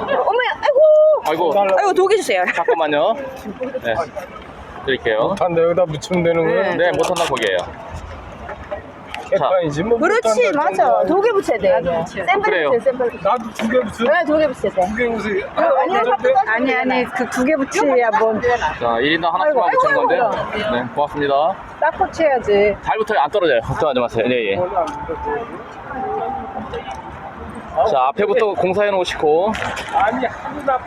어머, 아이고. 아이고, 아이고, 독이 주세요. 잠깐만요. 네. 드릴게요. 못한다 여기다 붙이면 되는 거야? 네, 못한다 거기에요. 개판이지 뭐 그렇지, 못한다 맞아. 독에 붙여야 돼. 샘플 그래요. 붙여, 샘플. 나도 두 개 붙여 네, 독에 붙여야 돼. 두개 붙여 아니, 아니, 아니, 그 두 개 붙여야 뭐. 자, 1인당 하나씩만 붙인 건데. 네, 고맙습니다. 딱 붙여야지. 잘 붙어요. 안 떨어져요. 걱정하지 마세요. 네, 예. 자, 앞에부터 공사해 놓으시고. 아니 하루나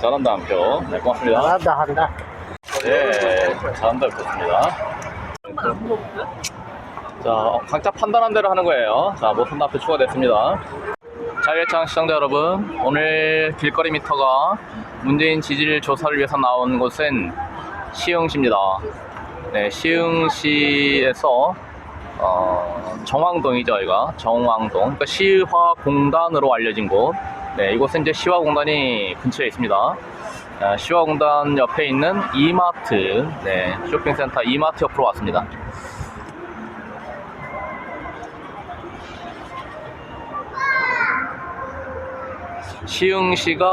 잘한다, 한 표. 네, 고맙습니다. 한다, 한다. 네, 잘한다, 좋습니다. 자, 어, 각자 판단한 대로 하는 거예요. 자, 모선 앞에 추가됐습니다. 자유회창 시청자 여러분, 오늘 길거리 미터가 문재인 지지율 조사를 위해서 나온 곳은 시흥시입니다. 네, 시흥시에서 어, 정왕동이죠, 여기가 정왕동. 그러니까 시화공단으로 알려진 곳. 네, 이곳은 이제 시화공단이 근처에 있습니다. 아, 시화공단 옆에 있는 이마트, 네, 쇼핑센터 이마트 옆으로 왔습니다. 시흥시가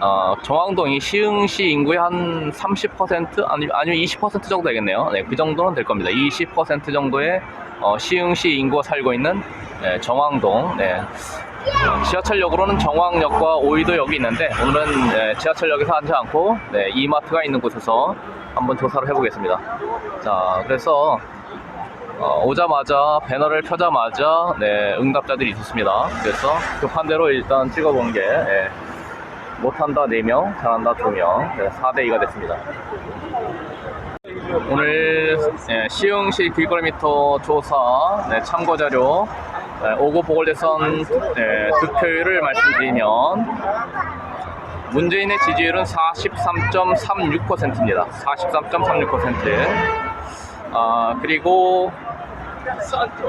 어, 정왕동이 시흥시 인구의 한 30% 아니 아니면 20% 정도 되겠네요. 네, 그 정도는 될 겁니다. 20% 정도의 어, 시흥시 인구가 살고 있는 네, 정왕동. 네. 어, 지하철역으로는 정왕역과 오이도역이 있는데 오늘은 네, 지하철역에서 하지 않고 네, 이마트가 있는 곳에서 한번 조사를 해보겠습니다. 자, 그래서 어, 오자마자 배너를 펴자마자 네, 응답자들이 있었습니다. 그래서 급한 대로 일단 찍어본 게 예, 못한다 4명, 잘한다 2명, 네, 4대2가 됐습니다. 오늘 예, 시흥시 길거리미터 조사 네, 참고자료 네, 오고 보궐대선 네, 득표율을 말씀드리면 문재인의 지지율은 43.36%입니다. 43.36%. 아, 그리고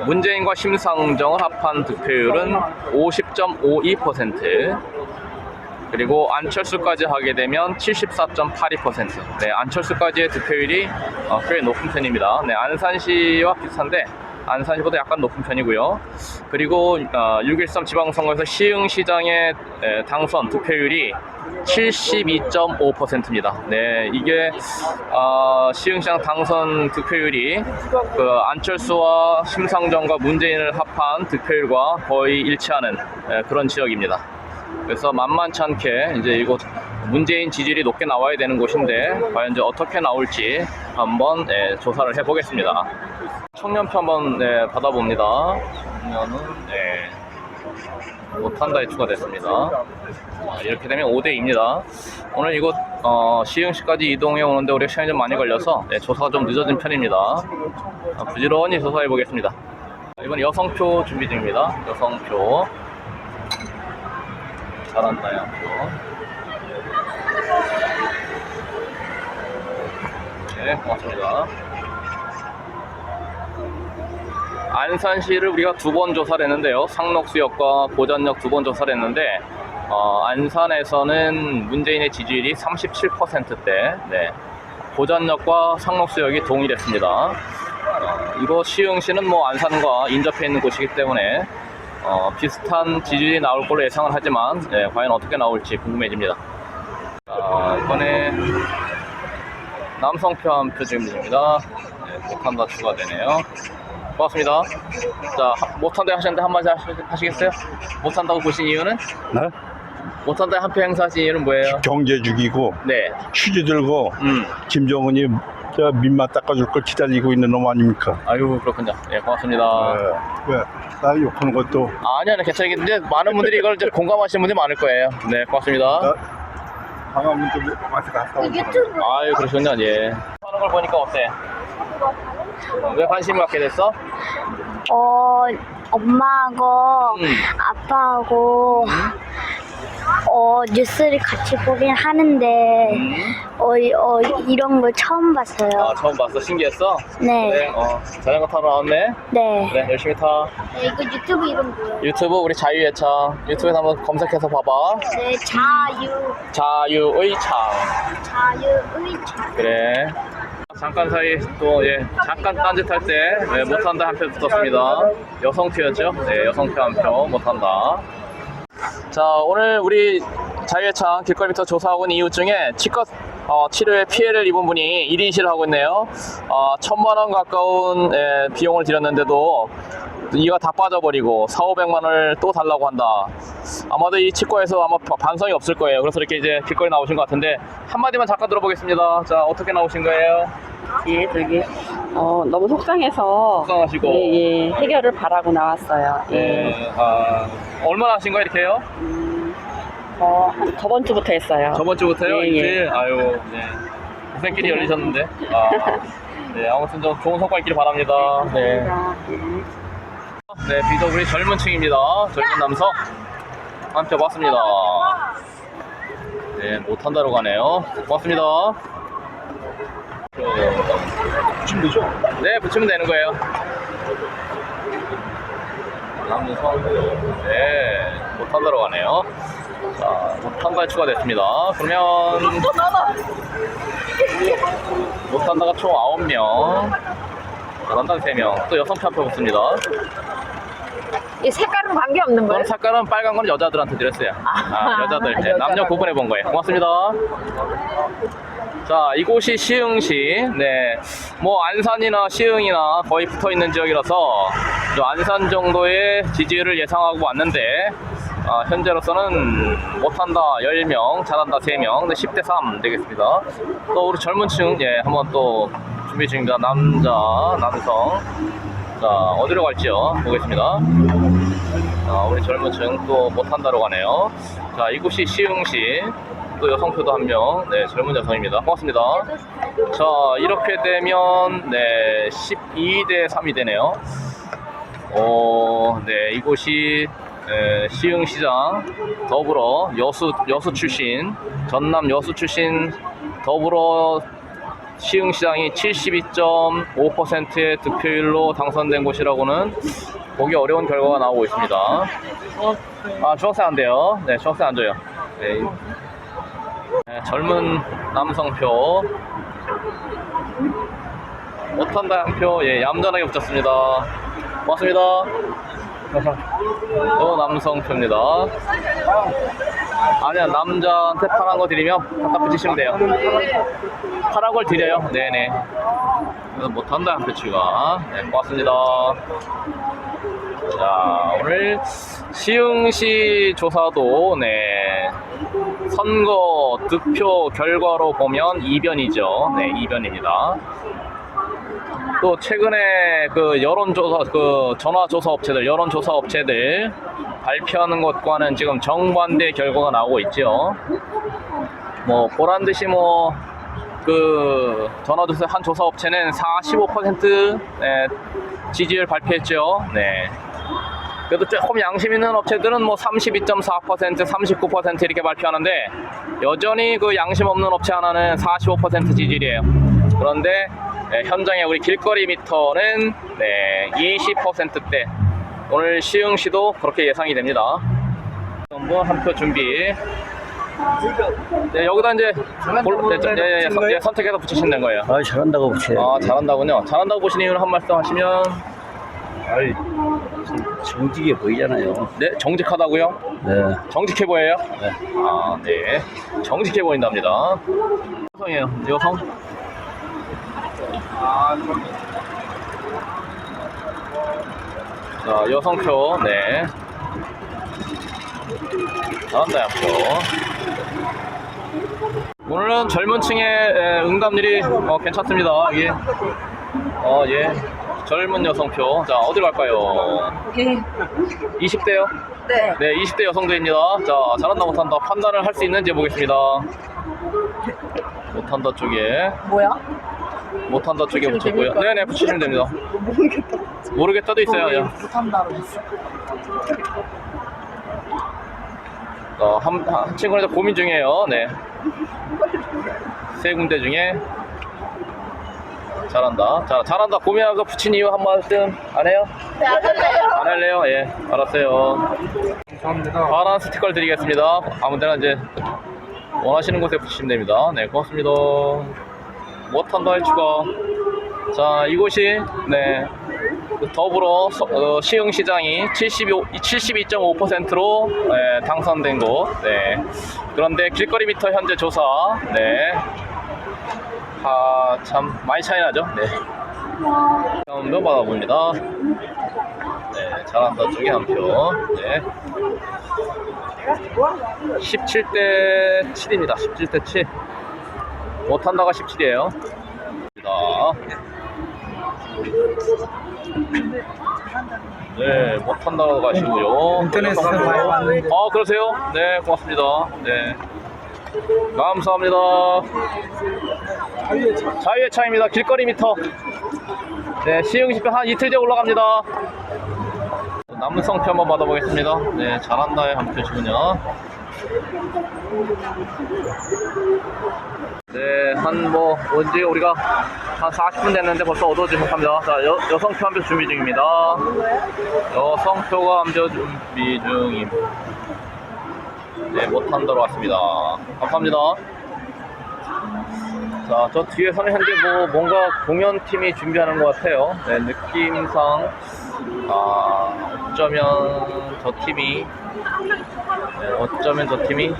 문재인과 심상정을 합한 득표율은 50.52%. 그리고 안철수까지 하게 되면 74.82%. 네, 안철수까지의 득표율이 어, 꽤 높은 편입니다. 네, 안산시와 비슷한데 안산시보다 약간 높은 편이고요. 그리고 어, 6.13 지방선거에서 시흥시장의 에, 당선 득표율이 72.5%입니다. 네, 이게 어, 시흥시장 당선 득표율이 그 안철수와 심상정과 문재인을 합한 득표율과 거의 일치하는 에, 그런 지역입니다. 그래서 만만치 않게 이제 이곳 문재인 지지율이 높게 나와야 되는 곳인데 과연 이제 어떻게 나올지 한번 예, 조사를 해보겠습니다. 청년표 한번 예, 받아봅니다. 청년은 예, 못한다에 추가됐습니다. 아, 이렇게 되면 5대2입니다. 오늘 이곳 어, 시흥시까지 이동해 오는데 우리가 시간이 좀 많이 걸려서 예, 조사가 좀 늦어진 편입니다. 아, 부지런히 조사해 보겠습니다. 이번 여성표 준비 중입니다. 여성표 잘한다 양표. 네, 고맙습니다. 안산시를 우리가 두 번 조사를 했는데요. 상록수역과 고전역 두 번 조사를 했는데, 어, 안산에서는 문재인의 지지율이 37%대, 네. 고전역과 상록수역이 동일했습니다. 어, 이곳 시흥시는 뭐 안산과 인접해 있는 곳이기 때문에 어, 비슷한 지지율이 나올 걸로 예상을 하지만 네, 과연 어떻게 나올지 궁금해집니다. 자, 이번에 남성표 한표 준비입니다. 네, 못한다 추가되네요. 고맙습니다. 자, 하- 못한다 하셨는데 한마디 하시- 하시 겠어요? 못한다고 보신 이유는? 네? 못한다 한표 행사하신 이유는 뭐예요? 경제 죽이고 네, 휴지 들고 음, 김정은이 저 민마 닦아줄 걸 기다리고 있는 놈 아닙니까? 아유 그렇군요. 예, 고맙습니다. 왜? 나 욕하는 것도 아니, 아니, 괜찮은데 많은 분들이 이걸 이제 공감하시는 분들이 많을 거예요. 네, 고맙습니다. 나 방화문 좀 와서 갔다 온 사람. 아유 그러시군요 예 하는 걸 보니까 어때? 왜 관심 갖게 됐어? 어, 엄마하고 음. 아빠하고 어, 뉴스를 같이 보긴 하는데 음. 어, 어, 이런 걸 처음 봤어요. 아 처음 봤어 신기했어? 네. 그래 어 자전거 타러 나왔네 네. 그래 열심히 타 네, 이거 유튜브 이름 뭐예요? 유튜브 우리 자유예창 유튜브에 한번 검색해서 봐봐 네, 자유, 자유의창 자유의창. 그래 잠깐 사이 또 예 잠깐 딴짓할 때 네, 못한다 한 표 붙었습니다 여성표였죠? 네 여성표 한 표 못한다 자, 오늘 우리 자유예창 길거리미터 조사하고 있는 이웃 중에 치과 어, 치료에 피해를 입은 분이 1인실을 하고 있네요. 어, 천만 원 가까운 예, 비용을 들였는데도 이가 다 빠져버리고 4, 500만 원을 또 달라고 한다. 아마도 이 치과에서 아마 바- 반성이 없을 거예요. 그래서 이렇게 이제 길거리 나오신 것 같은데 한마디만 잠깐 들어보겠습니다. 자, 어떻게 나오신 거예요? 예, 저기 어, 너무 속상해서 속상하시고. 예, 예, 해결을 바라고 나왔어요. 예. 네, 아, 얼마나 하신 거예요, 이렇게요? 어, 한 저번 주부터 했어요. 저번 주부터요? 예, 일주일? 아유, 네. 고생길이 열리셨는데. 아, 네, 아무튼 좀 좋은 성과 있기를 바랍니다. 네. 네, 비도 우리 젊은 층입니다. 젊은 남성. 한표 봤습니다. 네, 못한다로 가네요. 고맙습니다. 붙이면 되죠? 네, 붙이면 되는 거예요. 남성. 네, 못한다로 가네요. 자, 못한다에 추가됐습니다. 그러면 못한다가 총 9명 잘한다는 3명 또 여성 편표 붙습니다 이 색깔은 관계 없는 그럼 거예요? 색깔은 빨간 건 여자들한테 드렸어요 아, 여자들 네, 남녀 여자들. 구분해 본 거예요 고맙습니다 자 이곳이 시흥시. 네 뭐 안산이나 시흥이나 거의 붙어 있는 지역이라서 저 안산 정도의 지지율을 예상하고 왔는데 아, 현재로서는 못한다 10명 잘한다 3명 네, 10대 3 되겠습니다. 또 우리 젊은 층 예, 한번 또 준비 중입니다 남자 남성. 자 어디로 갈지요? 보겠습니다. 자, 우리 젊은 층 또 못한다로 가네요. 자, 이곳이 시흥시. 또 여성 표도 한 명. 네, 젊은 여성입니다. 고맙습니다. 자, 이렇게 되면, 네, 12대 3이 되네요. 어, 네, 이곳이, 에, 시흥시장 더불어 여수, 여수 출신, 전남 여수 출신 더불어 시흥시장이 72.5%의 득표율로 당선된 곳이라고는 보기 어려운 결과가 나오고 있습니다. 아, 중학생 안 돼요. 네, 중학생 안 줘요. 네. 네, 젊은 남성표. 못한다 한 표, 예, 얌전하게 붙였습니다. 고맙습니다. 또 남성표입니다. 아니야, 남자한테 파란 거 드리면 갖다 붙이시면 돼요. 파란 걸 드려요. 네네. 못한다 한표 추가. 네, 고맙습니다. 자, 오늘 시흥시 조사도 네 선거 득표 결과로 보면 2변이죠. 네, 2변입니다. 또 최근에 그 여론조사 그 전화조사 업체들 여론조사 업체들 발표하는 것과는 지금 정반대 결과가 나오고 있죠. 뭐 보란 듯이 뭐 그 전화조사 한 조사 업체는 45% 네, 지지율 발표했죠. 네. 그래도 조금 양심 있는 업체들은 뭐 32.4%, 39% 이렇게 발표하는데 여전히 그 양심 없는 업체 하나는 45% 지지율이에요. 그런데 네, 현장에 우리 길거리 미터는 네, 20%대. 오늘 시흥시도 그렇게 예상이 됩니다. 전부 한표 준비. 네, 여기다 이제 골, 네, 네, 네, 선- 네, 선택해서 붙이시면 된 거예요. 아 잘한다고 붙여요. 아, 잘한다군요. 잘한다고 보신 이유를 한 말씀 하시면 아이, 정직해 보이잖아요. 네, 정직하다고요? 네. 정직해 보여요? 네. 아, 네. 정직해 보인답니다. 여성이에요. 여성? 자, 여성표, 네. 잘한다, 양표. 오늘은 젊은 층의 에, 응답률이 어, 괜찮습니다. 예. 어, 예. 젊은 여성표. 자, 어디로 갈까요? 20대요? 네. 네, 20대 여성들입니다. 자, 잘한다 못한다 판단을 할 수 있는지 보겠습니다. 못한다 쪽에 뭐야? 못한다 쪽에 붙였고요. 네네 붙이시면 됩니다. 모르겠다도 있어요. 야. 못한다로 했어. 어, 한, 한 친구는 고민 중이에요. 네. 세 군데 중에 잘한다. 자, 잘한다. 고민하고 붙인 이유 한 말씀 안 해요? 네, 안 할래요. 안 할래요? 예, 알았어요. 감사합니다. 파란 스티커를 드리겠습니다. 아무 데나 이제 원하시는 곳에 붙이시면 됩니다. 네, 고맙습니다. 못한다 할 추가. 자, 이곳이, 네, 그 더불어 서- 어, 시흥시장이 72, 72.5%로 네, 당선된 곳. 네. 그런데 길거리 미터 현재 조사. 네. 아, 참 많이 차이 나죠? 네. 한표 받아봅니다. 네, 잘한다 쪽에 한 표. 네. 17대 7입니다. 17대 7. 못한다가 17이에요. 네, 못한다고 가시고요. 인터넷에서 많이 봤는데. 아, 그러세요? 네, 고맙습니다. 네. 감사합니다. 자유의 차입니다. 길거리 미터. 네, 시흥시편 한 이틀 뒤에 올라갑니다. 남성표 한번 받아보겠습니다. 네, 잘한다의 한 표시군요. 네, 한 뭐, 언제 우리가 한 40분 됐는데 벌써 어두워지기 시작합니다. 자, 여, 여성표 한 표 준비 중입니다. 여성표가 한 표 준비 중입니다. 네, 못한다로 왔습니다. 감사합니다. 자, 저 뒤에서는 현재 뭐 뭔가 공연팀이 준비하는 것 같아요. 네, 느낌상 아, 어쩌면 저 팀이 네, 어쩌면 저 팀이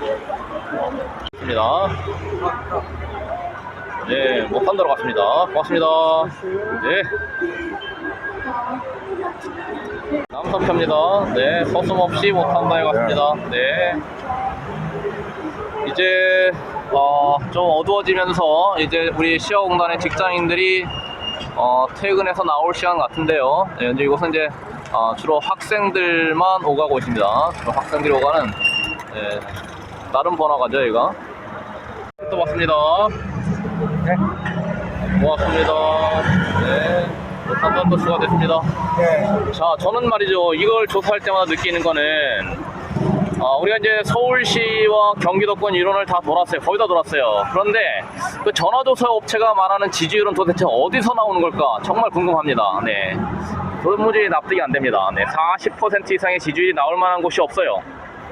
있습니다. 네, 못한 데로 갔습니다. 고맙습니다. 네. 남성표입니다. 네, 서슴없이 못한다에 갔습니다. 네. 이제 어, 좀 어두워지면서 이제 우리 시어공단의 직장인들이 어, 퇴근해서 나올 시간 같은데요. 네, 현재 이곳은 이제 어, 주로 학생들만 오가고 있습니다. 주로 학생들이 오가는 네, 다른 번화가죠, 여기가. 또 왔습니다. 고맙습니다. 네. 한번 또 수고하셨습니다. 자, 저는 말이죠. 이걸 조사할 때마다 느끼는 거는 어, 우리가 이제 서울시와 경기도권 이론을 다 돌았어요. 거의 다 돌았어요. 그런데 그 전화조사 업체가 말하는 지지율은 도대체 어디서 나오는 걸까? 정말 궁금합니다. 네. 도무지 납득이 안 됩니다. 네. 40% 이상의 지지율이 나올 만한 곳이 없어요.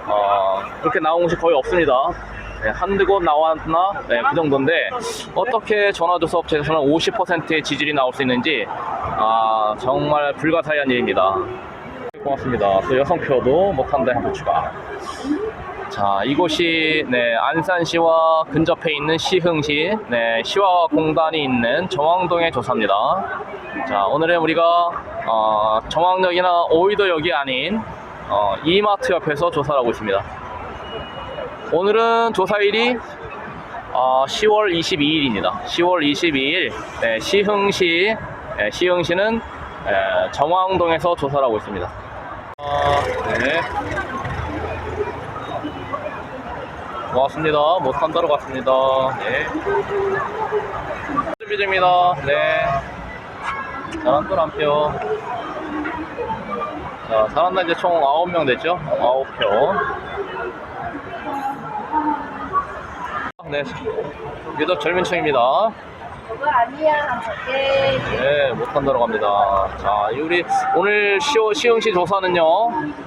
어, 그렇게 나온 곳이 거의 없습니다. 네, 한두 곳 나왔나? 네, 그 정도인데 어떻게 전화조사 업체에서는 50%의 지지율이 나올 수 있는지 아, 정말 불가사의한 일입니다. 고맙습니다. 또 여성표도 못한다 한표 추가. 자, 이곳이 네, 안산시와 근접해 있는 시흥시 네, 시화공단이 있는 정왕동의 조사입니다. 자, 오늘은 우리가 어, 정왕역이나 오이도역이 아닌 어, 이마트 옆에서 조사를 하고 있습니다. 오늘은 조사일이 어, 10월 22일입니다. 10월 22일 네, 시흥시 네, 시흥시는 에, 정왕동에서 조사를 하고 있습니다. 아, 네. 고맙습니다. 못한다로 갔습니다. 네. 준비 중입니다. 네. 잘한다 한 표. 자, 잘한다 이제 총 9명 됐죠? 9표. 네. 유독 젊은 층입니다. 그거 아니야. 네. 네, 못한다로 갑니다. 자, 이 우리 오늘 시오, 시흥시 조사는요,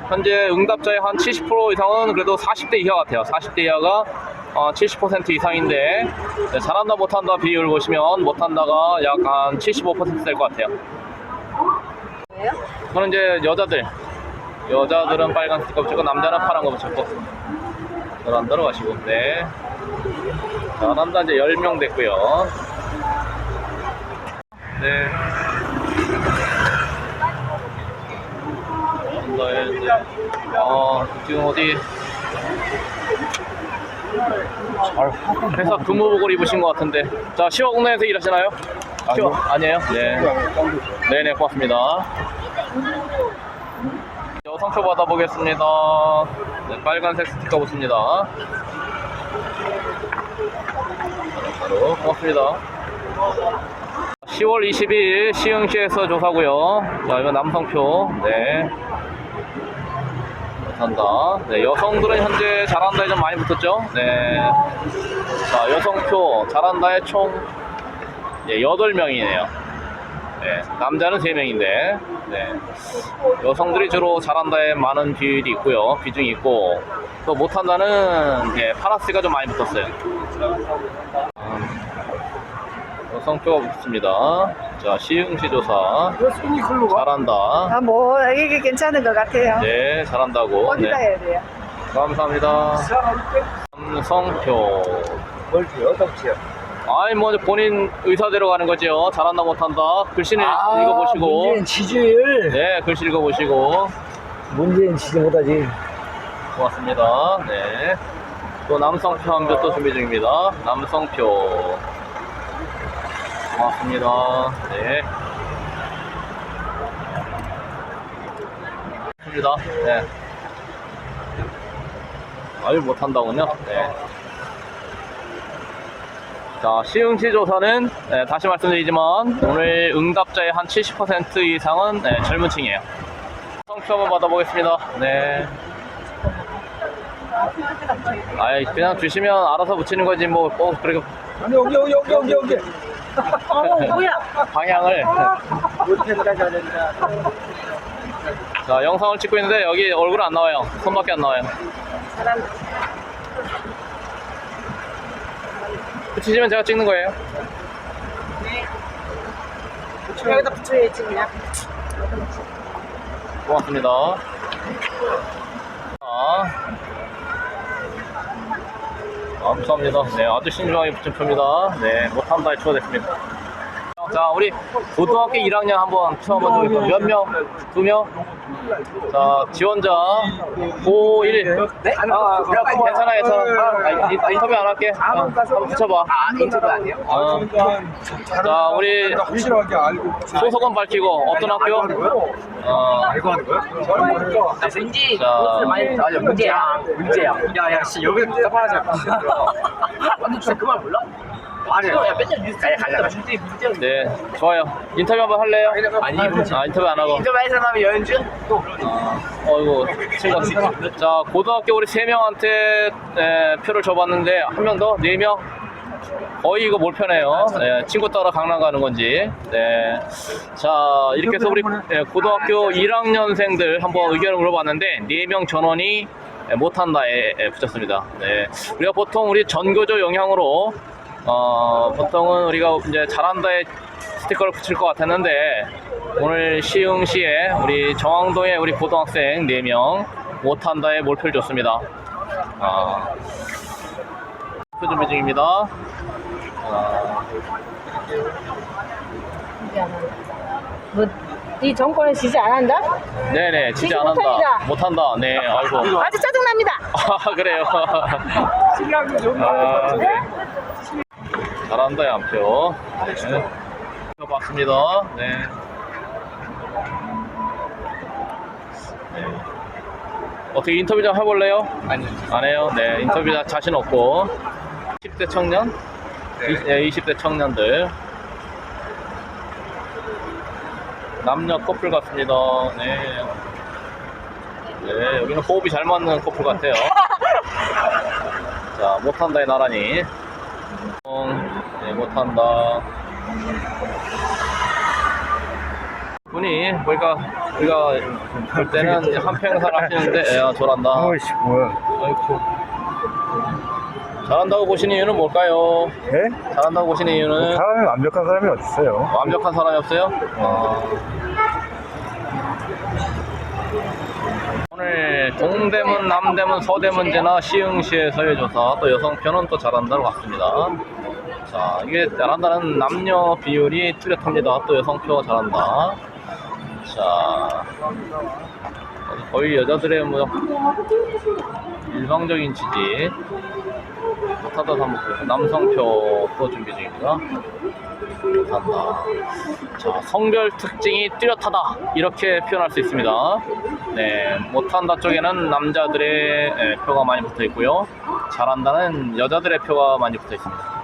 현재 응답자의 한 70% 이상은 그래도 40대 이하 같아요. 40대 이하가 어, 70% 이상인데, 네, 잘한다, 못한다 비율 보시면, 못한다가 약 한 75%될 것 같아요. 그거는 이제 여자들. 여자들은 빨간 스티커 붙이고, 남자는 파란 거 붙였고. 잘한다로 가시고, 네. 자, 남자 이제 10명 됐고요. 네. 네, 이제 어 지금 어디 회사 근무복을 입으신 것 같은데 자 시화공단에서 일하시나요? 시화 아니에요? 네. 네네 고맙습니다. 여성표 받아보겠습니다. 네, 빨간색 스티커 붙습니다. 바로 고맙습니다. 10월 20일 시흥시에서 조사고요. 자, 이거 남성표. 네. 못한다. 네, 여성들은 현재 잘한다에 좀 많이 붙었죠. 네. 자, 여성표 잘한다에 총 예, 8명이네요. 네, 남자는 3명인데, 네. 여성들이 주로 잘한다에 많은 비율이 있고요. 비중이 있고, 또 못한다는, 예, 파라스가 좀 많이 붙었어요. 여성표가 붙습니다. 자, 시흥시 조사. 잘한다. 아, 뭐, 이게 괜찮은 것 같아요. 네, 잘한다고. 어디다 네. 해야 돼요? 감사합니다. 삼성표. 뭘 줘요, 덕지요? 아이, 뭐, 본인 의사대로 가는 거죠. 잘한다, 못한다. 글씨는 읽어보시고. 문재인 지지율. 네, 글씨 읽어보시고. 문재인 지지 못하지. 고맙습니다. 네. 또 남성표 한표또 준비 중입니다. 남성표. 고맙습니다. 네. 입니다. 네. 아유, 못한다군요. 네. 자, 시흥시 조사는 네, 다시 말씀드리지만 오늘 응답자의 한 70% 이상은 네, 젊은 층이에요. 성표 한번 받아보겠습니다. 네. 아이 그냥 주시면 알아서 붙이는 거지 뭐 꼭 그렇게 아니, 여기, 여기, 여기, 여기, 여기. 방향을. 못한다, 잘한다. 자 영상을 찍고 있는데 여기 얼굴 안 나와요. 손밖에 안 나와요. 붙이시면 제가 찍는 거예요. 여기다 붙여야지, 그냥. 고맙습니다 자, 감사합니다 네 아주 신중하게 붙인 표입니다 네 못한다에 추가됐습니다 자 우리 고등학교 1학년 한번 표 한번 보겠습니다 몇 명? 두 명? 자 지원자 51 네? 아, 괜찮아 괜찮아. 아, 인- 인터뷰 안 할게. 어, 한번 붙여봐. 아 인터뷰 아니에요? 어. 자 우리. 소속은 밝히고 어떤 학교? 어, 알고 하는 거야? 자 맞아 문제야. 문제야. 야 야 씨 여기 답하자. 완전 진짜 그말 몰라? 아니 야 맨날 뉴스 갈라 문제 문제 네, 좋아요. 인터뷰 한번 할래요? 아니, 아, 인터뷰 안 하고. 인터뷰 할 사람이 연주? 어이구, 친구. 자, 고등학교 우리 세 명한테 에, 표를 줘봤는데 한 명 더, 네 명. 거의 이거 몰편해요. 네, 친구 따라 강남 가는 건지. 네. 자, 이렇게 해서 우리 예, 고등학교 1학년생들 한번 의견을 물어봤는데 네 명 전원이 예, 못한다에 예, 붙였습니다. 네. 우리가 보통 우리 전교조 영향으로 어, 보통은 우리가 이제 잘한다에 스티커를 붙일 것 같았는데 오늘 시흥시에 우리 정왕동에 우리 고등학생 4명 못한다에 몰표를 줬습니다. 아, 표 준비 중입니다. 아, 뭐, 이 정권에 지지 안 한다? 네네, 진짜 지지 안 한다. 못합니다. 못한다. 네, 아이고. 아주 짜증납니다. 아, 그래요. 아, 네. 잘한다, 양표. 네. 표 봤습니다. 네. 네. 어떻게 인터뷰 좀 해볼래요? 아니요. 안 해요? 네, 인터뷰 자- 자신 없고. 10대 청년? 네. 20대 청년들. 남녀 커플 같습니다. 네. 네, 여기는 호흡이 잘 맞는 커플 같아요. 자, 못한다의 나란히. 어, 네, 못한다. 분이, 보니까, 우리가 볼 때는 한평생 하시는데, 야, 잘한다. 어이씨, 뭐야. 아이고. 잘한다고 보시는 이유는 뭘까요? 예? 잘한다고 보시는 이유는 사람이 완벽한 사람이 어딨어요? 완벽한 사람이 없어요? 어. 오늘 동대문, 남대문, 서대문 제나 시흥시에서의 조사 또 여성편은 또 잘한다고 같습니다. 자, 이게 잘한다는 남녀 비율이 뚜렷합니다. 또 여성표가 잘한다. 자, 거의 여자들의 뭐 일방적인 지지. 못하다 보세요. 남성표 또 준비 중입니다. 못한다. 자, 성별 특징이 뚜렷하다. 이렇게 표현할 수 있습니다. 네, 못한다 쪽에는 남자들의 예, 표가 많이 붙어 있고요. 잘한다는 여자들의 표가 많이 붙어 있습니다.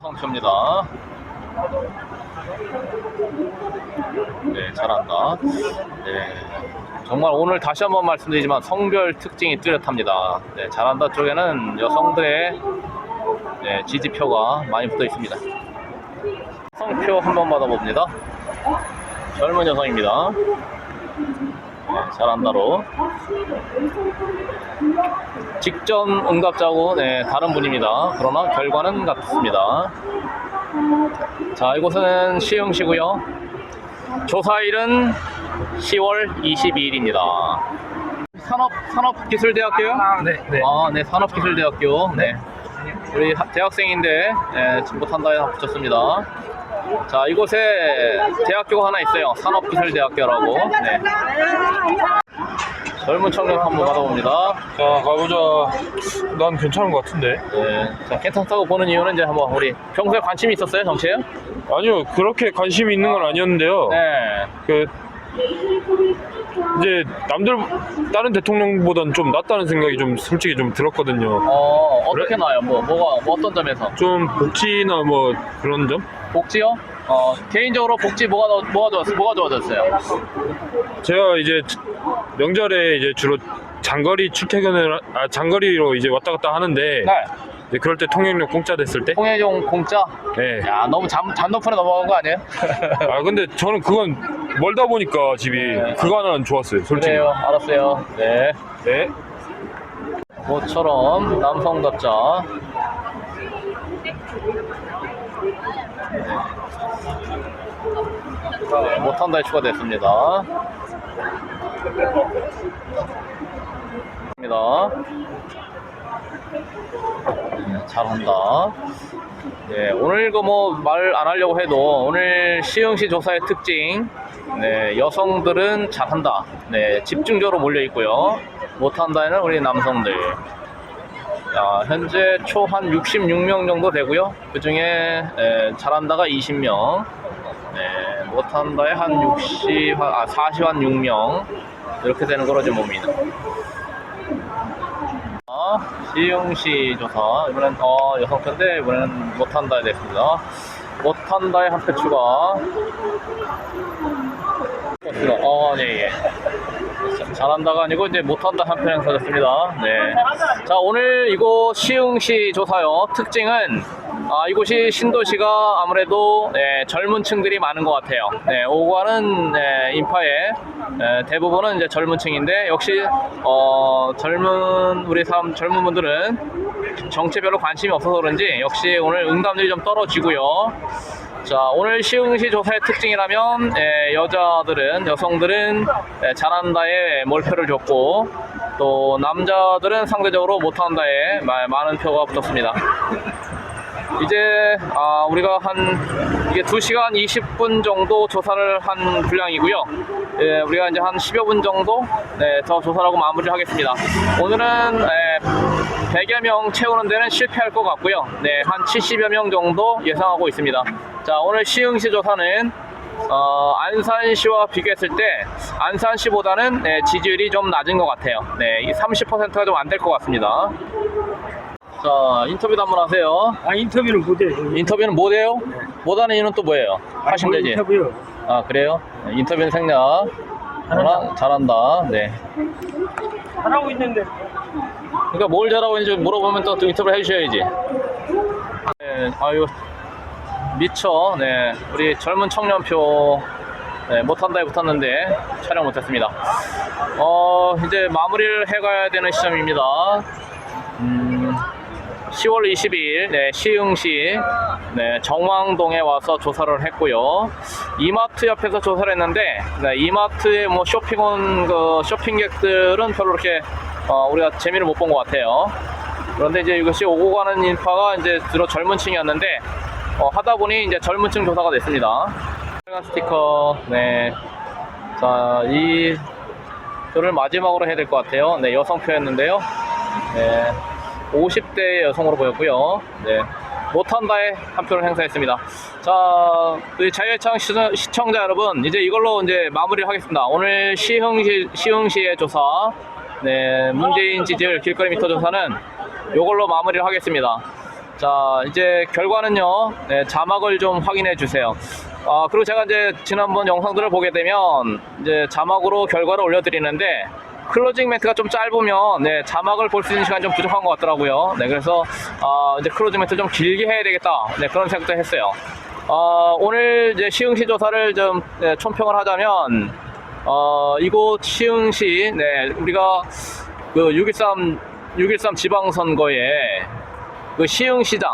성표입니다. 네, 잘한다. 네. 정말 오늘 다시 한번 말씀드리지만 성별 특징이 뚜렷합니다. 네, 잘한다 쪽에는 여성들의 네, 지지표가 많이 붙어 있습니다. 성표 한번 받아봅니다. 젊은 여성입니다. 네, 잘한다로. 직전 응답자고 네, 다른 분입니다. 그러나 결과는 같습니다. 자, 이곳은 시흥시고요. 조사일은 10월 22일입니다. 산업 산업기술대학교요? 네, 네. 아, 네, 산업기술대학교. 네. 우리 하- 대학생인데 예, 지금 못한다에 붙였습니다. 자, 이곳에 대학교가 하나 있어요. 산업기술대학교라고. 네. 젊은 청년 한번 받아봅니다. 자 가보자 난 괜찮은 것 같은데 네. 자, 괜찮다고 보는 이유는 이제 한번 우리 평소에 관심이 있었어요, 정치에? 아니요 그렇게 관심이 있는 건 아니었는데요 네. 그 이제 남들 다른 대통령보다는 좀 낫다는 생각이 좀 솔직히 좀 들었거든요 어, 어떻게 나요? 뭐, 뭐가, 뭐 어떤 점에서? 좀 복지나 뭐 그런 점 복지요? 어, 개인적으로 복지 뭐가, 더- 뭐가 좋았어요? 뭐가 좋아졌어요? 제가 이제 명절에 이제 주로 장거리 출퇴근을 하- 아 장거리로 이제 왔다 갔다 하는데 네. 이제 그럴 때 통행료 공짜 됐을 때 통해종 공짜? 네. 야, 너무 잠, 잔높이로 넘어간 거 아니에요? 아 근데 저는 그건 멀다 보니까 집이 그거 하나는 좋았어요 솔직히 그래요, 알았어요. 네. 네. 모처럼 남성답자. 못한다에 추가됐습니다. 입니다. 네, 잘한다. 네, 오늘 이거 뭐말 안 하려고 해도 오늘 시흥시 조사의 특징, 네, 여성들은 잘한다. 네, 집중적으로 몰려 있고요. 못한다에는 우리 남성들. 자, 현재 초 한 66명 정도 되고요. 그 중에 잘한다가 20명, 네, 못한다에 한 60, 아, 40, 한 6명 이렇게 되는 거로 좀 봅니다. 아, 시흥시 조사 이번엔 어, 여성편인데 이번에는 못한다에 됐습니다. 못한다에 한 표 추가. 어, 네, 예. 자, 잘한다가 아니고 이제 못한다 한표 행사됐습니다. 네. 자, 오늘 이곳 시흥시 조사요 특징은 아, 이곳이 신도시가 아무래도 네, 젊은 층들이 많은 것 같아요. 네, 오고 가는 네, 인파의 네, 대부분은 이제 젊은 층인데 역시 어, 젊은 우리 사람 젊은 분들은 정치에 별로 관심이 없어서 그런지 역시 오늘 응답률이 좀 떨어지고요. 자 오늘 시흥시 조사의 특징이라면 에, 여자들은 여성들은 에, 잘한다에 몰표를 줬고 또 남자들은 상대적으로 못한다에 마- 많은 표가 붙었습니다. 이제 아, 우리가 한 이게 2시간 20분 정도 조사를 한 분량이고요. 예, 우리가 이제 한 10여 분 정도 네, 더 조사하고 마무리를 하겠습니다. 오늘은 에, 100여 명 채우는 데는 실패할 것 같고요. 네, 한 70여 명 정도 예상하고 있습니다. 자, 오늘 시흥시 조사는 어, 안산시와 비교했을 때 안산시보다는 네, 지지율이 좀 낮은 것 같아요. 네, 이 30%가 좀 안 될 것 같습니다. 자, 인터뷰도 한번 하세요. 아 인터뷰를 못해. 인터뷰는 못 해요? 못하는 이유는 또 뭐예요? 하시면 되지. 인터뷰요. 아, 그래요? 네, 인터뷰는 생략. 잘한다. 잘한다. 네. 잘하고 있는데. 그러니까 뭘 잘하고 있는지 물어보면 또 인터뷰를 해주셔야지. 네, 아유, 미쳐. 네, 우리 젊은 청년표 네, 못한다에 붙었는데 촬영 못했습니다. 어, 이제 마무리를 해가야 되는 시점입니다. 음, 10월 22일 네, 시흥시 네, 정왕동에 와서 조사를 했고요. 이마트 옆에서 조사를 했는데 네, 이마트에 뭐 쇼핑 온 그 쇼핑객들은 별로 그렇게 어, 우리가 재미를 못 본 것 같아요. 그런데 이제 이것이 오고 가는 인파가 이제 주로 젊은 층이었는데 어, 하다 보니 이제 젊은 층 조사가 됐습니다. 빨간 스티커 네. 자, 이 표를 마지막으로 해야 될 것 같아요. 네, 여성표였는데요. 네. 50대 여성으로 보였고요. 네. 못한다에 한 표를 행사했습니다. 자, 우리 자유의창 시청- 시청자 여러분, 이제 이걸로 이제 마무리를 하겠습니다. 오늘 시흥시, 시흥시의 조사, 네, 문재인 지지율 길거리 미터 조사는 이걸로 마무리를 하겠습니다. 자, 이제 결과는요, 네, 자막을 좀 확인해 주세요. 아, 그리고 제가 이제 지난번 영상들을 보게 되면, 이제 자막으로 결과를 올려드리는데, 클로징 멘트가 좀 짧으면, 네, 자막을 볼 수 있는 시간이 좀 부족한 것 같더라고요. 네, 그래서, 아, 이제 클로징 멘트 좀 길게 해야 되겠다. 네, 그런 생각도 했어요. 어, 오늘 이제 시흥시 조사를 좀 네, 총평을 하자면, 어, 이곳 시흥시, 네, 우리가 그 6.13, 6.13 지방선거에 그 시흥시장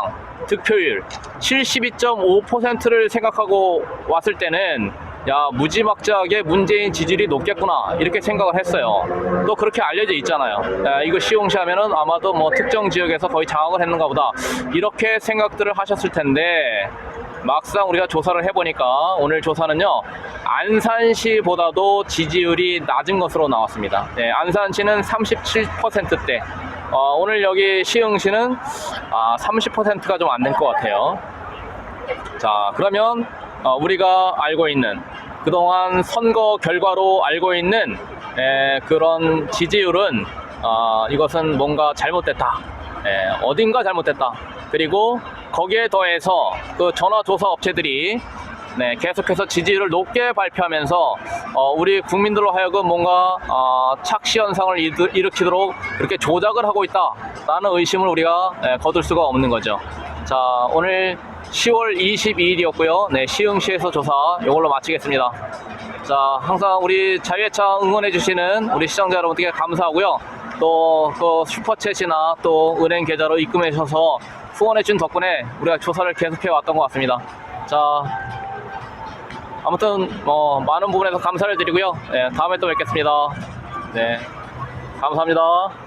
득표율 72.5%를 생각하고 왔을 때는 야 무지막지하게 문재인 지지율이 높겠구나 이렇게 생각을 했어요. 또 그렇게 알려져 있잖아요. 야, 이거 시흥시 하면은 아마도 뭐 특정 지역에서 거의 장악을 했는가 보다 이렇게 생각들을 하셨을 텐데 막상 우리가 조사를 해보니까 오늘 조사는요 안산시보다도 지지율이 낮은 것으로 나왔습니다. 네, 안산시는 37%대. 어, 오늘 여기 시흥시는 아, 30%가 좀 안 된 것 같아요. 자, 그러면 어, 우리가 알고 있는 그동안 선거 결과로 알고 있는 에, 그런 지지율은 어, 이것은 뭔가 잘못됐다. 에, 어딘가 잘못됐다. 그리고 거기에 더해서 그 전화조사 업체들이 네, 계속해서 지지율을 높게 발표하면서 어, 우리 국민들로 하여금 뭔가 어, 착시 현상을 일- 일으키도록 그렇게 조작을 하고 있다라는 의심을 우리가 예, 거둘 수가 없는 거죠. 자, 오늘 10월 22일이었고요. 네, 시흥시에서 조사 이걸로 마치겠습니다. 자, 항상 우리 자유회차 응원해주시는 우리 시청자 여러분께 감사하고요. 또, 그 슈퍼챗이나 또 은행 계좌로 입금해 주셔서 후원해준 덕분에 우리가 조사를 계속해 왔던 것 같습니다. 자, 아무튼 뭐 많은 부분에서 감사를 드리고요. 네, 다음에 또 뵙겠습니다. 네, 감사합니다.